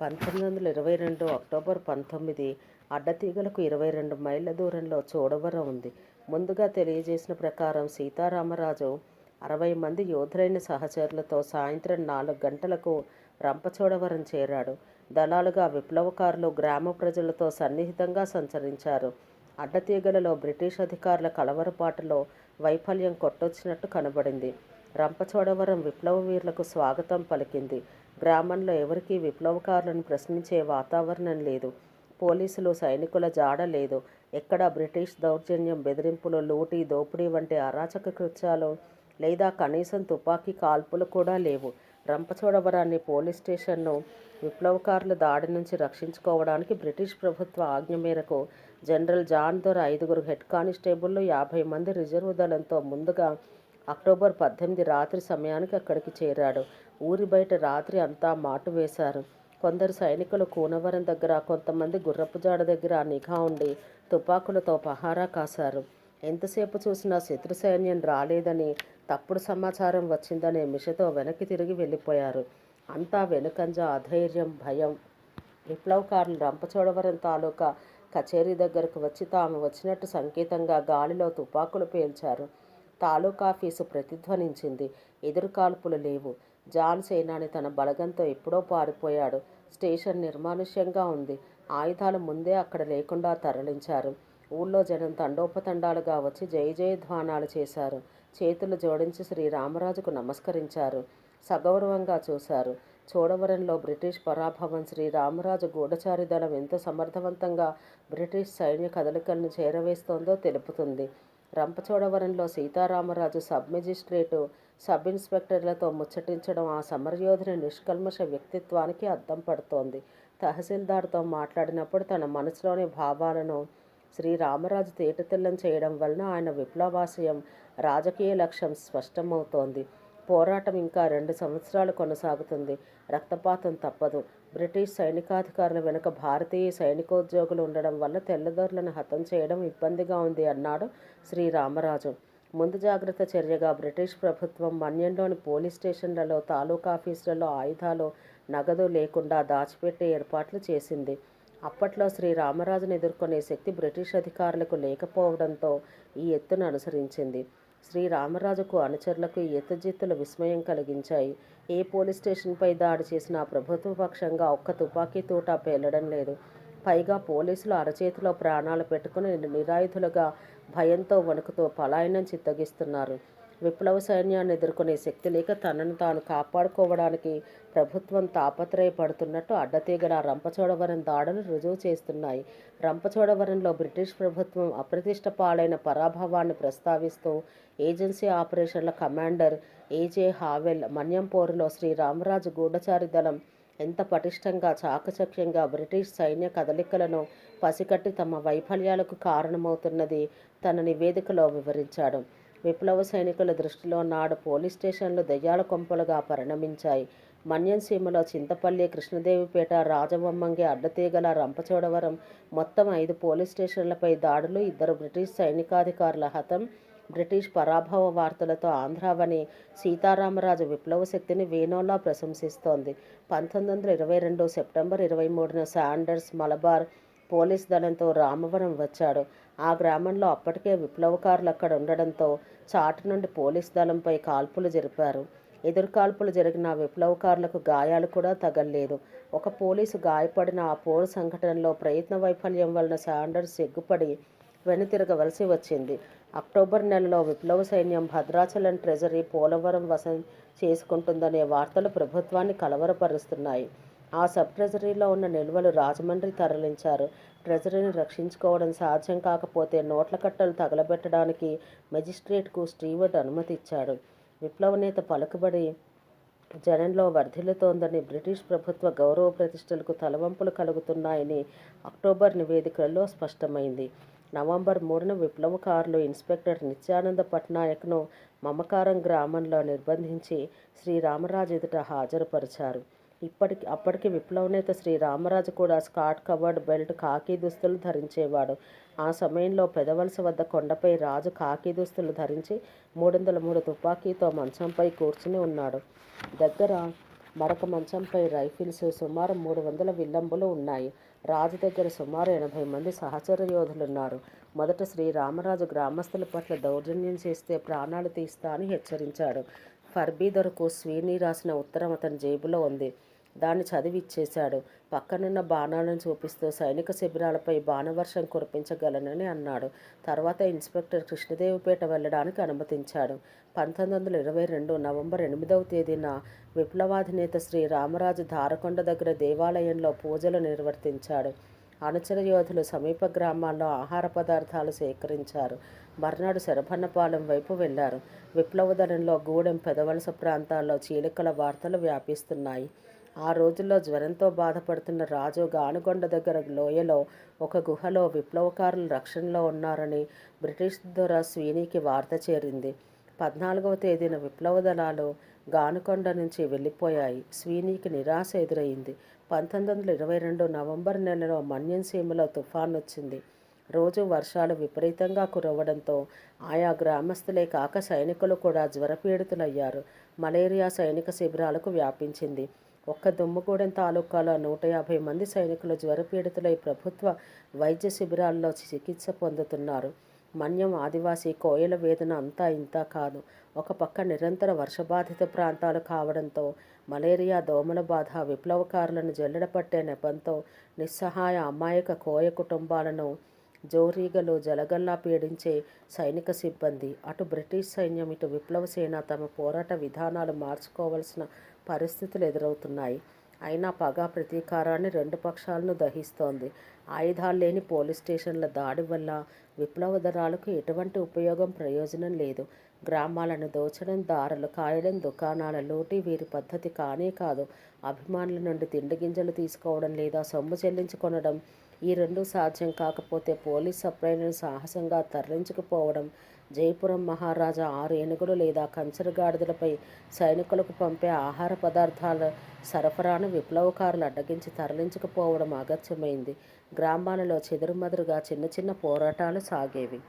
పంతొమ్మిది వందల ఇరవై రెండు అక్టోబర్ పంతొమ్మిది అడ్డతీగలకు ఇరవై రెండు మైళ్ళ దూరంలో చోడవరం ఉంది. ముందుగా తెలియజేసిన ప్రకారం సీతారామరాజు అరవై మంది యోధులైన సహచరులతో సాయంత్రం నాలుగు గంటలకు రంపచోడవరం చేరాడు. దళాలుగా విప్లవకారులు గ్రామ ప్రజలతో సన్నిహితంగా సంచరించారు. అడ్డతీగలలో బ్రిటిష్ అధికారుల కలవరపాటులో వైఫల్యం కొట్టొచ్చినట్టు కనబడింది. రంపచోడవరం విప్లవ వీరులకు స్వాగతం పలికింది. గ్రామంలో ఎవరికీ విప్లవకారులను ప్రశ్నించే వాతావరణం లేదు. పోలీసులు సైనికుల జాడ లేదు. ఎక్కడా బ్రిటిష్ దౌర్జన్యం బెదిరింపులు లూటీ దోపిడీ వంటి అరాచక కృత్యాలు లేదా కనీసం తుపాకీ కాల్పులు కూడా లేవు. రంపచోడవరాన్ని పోలీస్ స్టేషన్ను విప్లవకారుల దాడి నుంచి రక్షించుకోవడానికి బ్రిటిష్ ప్రభుత్వ ఆజ్ఞ మేరకు జనరల్ జాన్ దొర ఐదుగురు హెడ్ కానిస్టేబుళ్ళు యాభై మంది రిజర్వ్ దళంతో ముందుగా అక్టోబర్ పద్దెనిమిది రాత్రి సమయానికి అక్కడికి చేరాడు. ఊరి బయట రాత్రి అంతా మాటు వేశారు. కొందరు సైనికులు కూనవరం దగ్గర కొంతమంది గుర్రపుజాడ దగ్గర నిఘా ఉండి తుపాకులతో పహారా కాశారు. ఎంతసేపు చూసినా శత్రు సైన్యం రాలేదని తప్పుడు సమాచారం వచ్చిందనే మిషతో వెనక్కి తిరిగి వెళ్ళిపోయారు. అంతా వెనుకంజ అధైర్యం భయం. విప్లవకారులు రంపచోడవరం తాలూకా కచేరీ దగ్గరకు వచ్చి తాము వచ్చినట్టు సంకేతంగా గాలిలో తుపాకులు పేల్చారు. తాలూకాఫీసు ప్రతిధ్వనించింది. ఎదురుకాల్పులు లేవు. జాన్ సేనాని తన బలగంతో ఎప్పుడో పారిపోయాడు. స్టేషన్ నిర్మానుష్యంగా ఉంది. ఆయుధాలు ముందే అక్కడ లేకుండా తరలించారు. ఊళ్ళో జనం తండోపతండాలుగా వచ్చి జయ జయధ్వానాలు చేశారు. చేతులు జోడించి శ్రీరామరాజుకు నమస్కరించారు. సగౌరవంగా చూశారు. చోడవరంలో బ్రిటిష్ పరాభవం శ్రీరామరాజు గూఢచారి దళం ఎంత సమర్థవంతంగా బ్రిటిష్ సైన్య కదలికలను చేరవేస్తోందో తెలుపుతుంది. రంపచోడవరంలో సీతారామరాజు సబ్ మెజిస్ట్రేటు సబ్ ఇన్స్పెక్టర్లతో ముచ్చటించడం ఆ సమరయోధుని నిష్కల్మష వ్యక్తిత్వానికి అద్దం పడుతోంది. తహసీల్దార్తో మాట్లాడినప్పుడు తన మనసులోని భావాలను శ్రీరామరాజు తేటతెల్లం చేయడం వలన ఆయన విప్లవాశయం రాజకీయ లక్ష్యం స్పష్టమవుతోంది. పోరాటం ఇంకా రెండు సంవత్సరాలు కొనసాగుతుంది. రక్తపాతం తప్పదు. బ్రిటిష్ సైనికాధికారుల వెనుక భారతీయ సైనికోద్యోగులు ఉండడం వల్ల తెల్లదొరలను హతం చేయడం ఇబ్బందిగా ఉంది అన్నాడు శ్రీరామరాజు. ముందు జాగ్రత్త చర్యగా బ్రిటిష్ ప్రభుత్వం మన్యంలోని పోలీస్ స్టేషన్లలో తాలూకా ఆఫీసులలో ఆయుధాలు నగదు లేకుండా దాచిపెట్టే ఏర్పాట్లు చేసింది. అప్పట్లో శ్రీ రామరాజును ఎదుర్కొనే శక్తి బ్రిటిష్ అధికారులకు లేకపోవడంతో ఈ ఎత్తును అనుసరించింది. శ్రీరామరాజుకు అనుచరులకు ఈ విస్మయం కలిగించాయి. ఏ పోలీస్ స్టేషన్పై దాడి చేసినా ప్రభుత్వ పక్షంగా ఒక్క తుపాకీ తూట పేలడం లేదు. పైగా పోలీసులు అరచేతిలో ప్రాణాలు పెట్టుకుని నిరాయుధులుగా భయంతో వణుకుతూ పలాయనం చిత్తగిస్తున్నారు. విప్లవ సైన్యాన్ని ఎదుర్కొనే శక్తి లేక తనను తాను కాపాడుకోవడానికి ప్రభుత్వం తాపత్రయపడుతున్నట్టు అడ్డతీగల రంపచోడవరం దాడులు రుజువు చేస్తున్నాయి. రంపచోడవరంలో బ్రిటిష్ ప్రభుత్వం అప్రతిష్ట పాలైన పరాభవాన్ని ప్రస్తావిస్తూ ఏజెన్సీ ఆపరేషన్ల కమాండర్ ఏజే హావెల్ మన్యంపోరులో శ్రీరామరాజు గూఢచారి దళం ఎంత పటిష్టంగా చాకచక్యంగా బ్రిటిష్ సైన్య కదలికలను పసికట్టి తమ వైఫల్యాలకు కారణమవుతున్నది తన నివేదికలో వివరించాడు. విప్లవ సైనికుల దృష్టిలో నాడు పోలీస్ స్టేషన్లు దయ్యాల కొంపలుగా పరిణమించాయి. మన్యం సీమలో చింతపల్లి కృష్ణదేవిపేట రాజవమ్మంగి అడ్డతీగల రంపచోడవరం మొత్తం ఐదు పోలీస్ స్టేషన్లపై దాడులు ఇద్దరు బ్రిటిష్ సైనికాధికారుల హతం బ్రిటిష్ పరాభవ వార్తలతో ఆంధ్రావని సీతారామరాజు విప్లవ శక్తిని వేణోలా ప్రశంసిస్తోంది. పంతొమ్మిది వందల ఇరవై రెండు సెప్టెంబర్ ఇరవై మూడున శాండర్స్ మలబార్ పోలీస్ దళంతో రామవరం వచ్చాడు. ఆ గ్రామంలో అప్పటికే విప్లవకారులు అక్కడ ఉండడంతో చాటు నుండి పోలీస్ దళంపై కాల్పులు జరిపారు. ఎదురుకాల్పులు జరిగిన విప్లవకారులకు గాయాలు కూడా తగల్లేదు. ఒక పోలీసు గాయపడిన ఆ పోరు సంఘటనలో ప్రయత్న వైఫల్యం వలన శాండర్స్ సిగ్గుపడి వెనుతిరగవలసి వచ్చింది. అక్టోబర్ నెలలో విప్లవ సైన్యం భద్రాచలం ట్రెజరీ పోలవరం వసం చేసుకుంటుందనే వార్తలు ప్రభుత్వాన్ని కలవరపరుస్తున్నాయి. ఆ సబ్ ట్రెజరీలో ఉన్న నిల్వలు రాజమండ్రి తరలించారు. ట్రెజరీని రక్షించుకోవడం సాధ్యం కాకపోతే నోట్ల కట్టలు తగలబెట్టడానికి మెజిస్ట్రేట్కు స్టీవర్ట్ అనుమతి ఇచ్చాడు విప్లవ నేత పలుకుబడి జనంలో వర్ధిల్లుతోందని బ్రిటిష్ ప్రభుత్వ గౌరవ ప్రతిష్టలకు తలవంపులు కలుగుతున్నాయని అక్టోబర్ నివేదికల్లో స్పష్టమైంది. నవంబర్ మూడున విప్లవకారులు ఇన్స్పెక్టర్ నిత్యానంద పట్నాయక్ను మమకారం గ్రామంలో నిర్బంధించి శ్రీరామరాజు ఎదుట హాజరుపరిచారు. ఇప్పటికి అప్పటికి విప్లవనేత శ్రీ శ్రీరామరాజు కూడా స్కాట్ కవర్డ్ బెల్ట్ కాకి దుస్తులు ధరించేవాడు. ఆ సమయంలో పెదవలస వద్ద కొండపై రాజు కాకి దుస్తులు ధరించి మూడు వందల మూడు తుపాకీతో మంచంపై కూర్చుని ఉన్నాడు. దగ్గర మరొక మంచంపై రైఫిల్స్ సుమారు మూడు వందల విల్లంబులు ఉన్నాయి. రాజు దగ్గర సుమారు ఎనభై మంది సహచర యోధులున్నారు. మొదట శ్రీ రామరాజు గ్రామస్తుల పట్ల దౌర్జన్యం చేస్తే ప్రాణాలు తీస్తా అని హెచ్చరించాడు. ఫర్బీదొరకు స్వీని రాసిన ఉత్తరం అతని జేబులో ఉంది. దాన్ని చదివిచ్చేశాడు. పక్కనున్న బాణాలను చూపిస్తూ సైనిక శిబిరాలపై బాణవర్షం కురిపించగలనని అన్నాడు. తర్వాత ఇన్స్పెక్టర్ కృష్ణదేవిపేట వెళ్ళడానికి అనుమతించాడు. పంతొమ్మిది వందల ఇరవై రెండు నవంబర్ ఎనిమిదవ తేదీన విప్లవాధినేత శ్రీ రామరాజు ధారకొండ దగ్గర దేవాలయంలో పూజలు నిర్వర్తించాడు. అనుచర యోధులు సమీప గ్రామాల్లో ఆహార పదార్థాలు సేకరించారు. మర్నాడు శరభన్నపాలెం వైపు వెళ్ళారు. విప్లవదళంలో గూడెం పెదవలస ప్రాంతాల్లో చీలికల వార్తలు వ్యాపిస్తున్నాయి. ఆ రోజుల్లో జ్వరంతో బాధపడుతున్న రాజు గానుగొండ దగ్గర లోయలో ఒక గుహలో విప్లవకారులు రక్షణలో ఉన్నారని బ్రిటిష్ దొర స్వీనీకి వార్త చేరింది. పద్నాలుగవ తేదీన విప్లవ దళాలు గానుకొండ నుంచి వెళ్ళిపోయాయి. స్వీనీకి నిరాశ ఎదురైంది పంతొమ్మిది వందల ఇరవై రెండు నవంబర్ నెలలో మన్యం సీమలో తుఫాన్ వచ్చింది రోజు వర్షాలు విపరీతంగా కురవడంతో ఆయా గ్రామస్తులే కాక సైనికులు కూడా జ్వరపీడితులయ్యారు. మలేరియా సైనిక శిబిరాలకు వ్యాపించింది. ఒక్క దుమ్మగూడెం తాలూకాలో నూట యాభై మంది సైనికులు జ్వరపీడితులై ప్రభుత్వ వైద్య శిబిరాల్లో చికిత్స పొందుతున్నారు. మన్యం ఆదివాసీ కోయల వేదన అంతా ఇంత కాదు. ఒక పక్క నిరంతర వర్షబాధిత ప్రాంతాలు కావడంతో మలేరియా దోమల బాధ విప్లవకారులను జల్లెడపట్టే నెపంతో నిస్సహాయ అమాయక కోయ కుటుంబాలను జోరీగలు జలగల్లా పీడించే సైనిక సిబ్బంది అటు బ్రిటిష్ సైన్యం ఇటు విప్లవ సేన తమ పోరాట విధానాలు మార్చుకోవాల్సిన పరిస్థితులు ఎదురవుతున్నాయి. అయినా పగ ప్రతీకారాన్ని రెండు పక్షాలను దహిస్తోంది. ఆయుధాలు లేని పోలీస్ స్టేషన్ల దాడి వల్ల విప్లవ దళాలకు ఎటువంటి ఉపయోగం ప్రయోజనం లేదు. గ్రామాలను దోచడం దారులు కాయడం దుకాణాల లోటి వీరి పద్ధతి కానే కాదు. అభిమానుల నుండి తిండి గింజలు తీసుకోవడం లేదా సొమ్ము చెల్లించుకొనడం ఈ రెండు సాధ్యం కాకపోతే పోలీస్ సప్లైలను సాహసంగా తరలించకపోవడం జయపురం మహారాజా ఆరు ఏనుగులు లేదా కంచరగాడిదలపై సైనికులకు పంపే ఆహార పదార్థాల సరఫరాను విప్లవకారులు అడ్డగించి తరలించకపోవడం అగత్యమైంది. గ్రామాలలో చెదురుమదురుగా చిన్న చిన్న పోరాటాలు సాగేవి.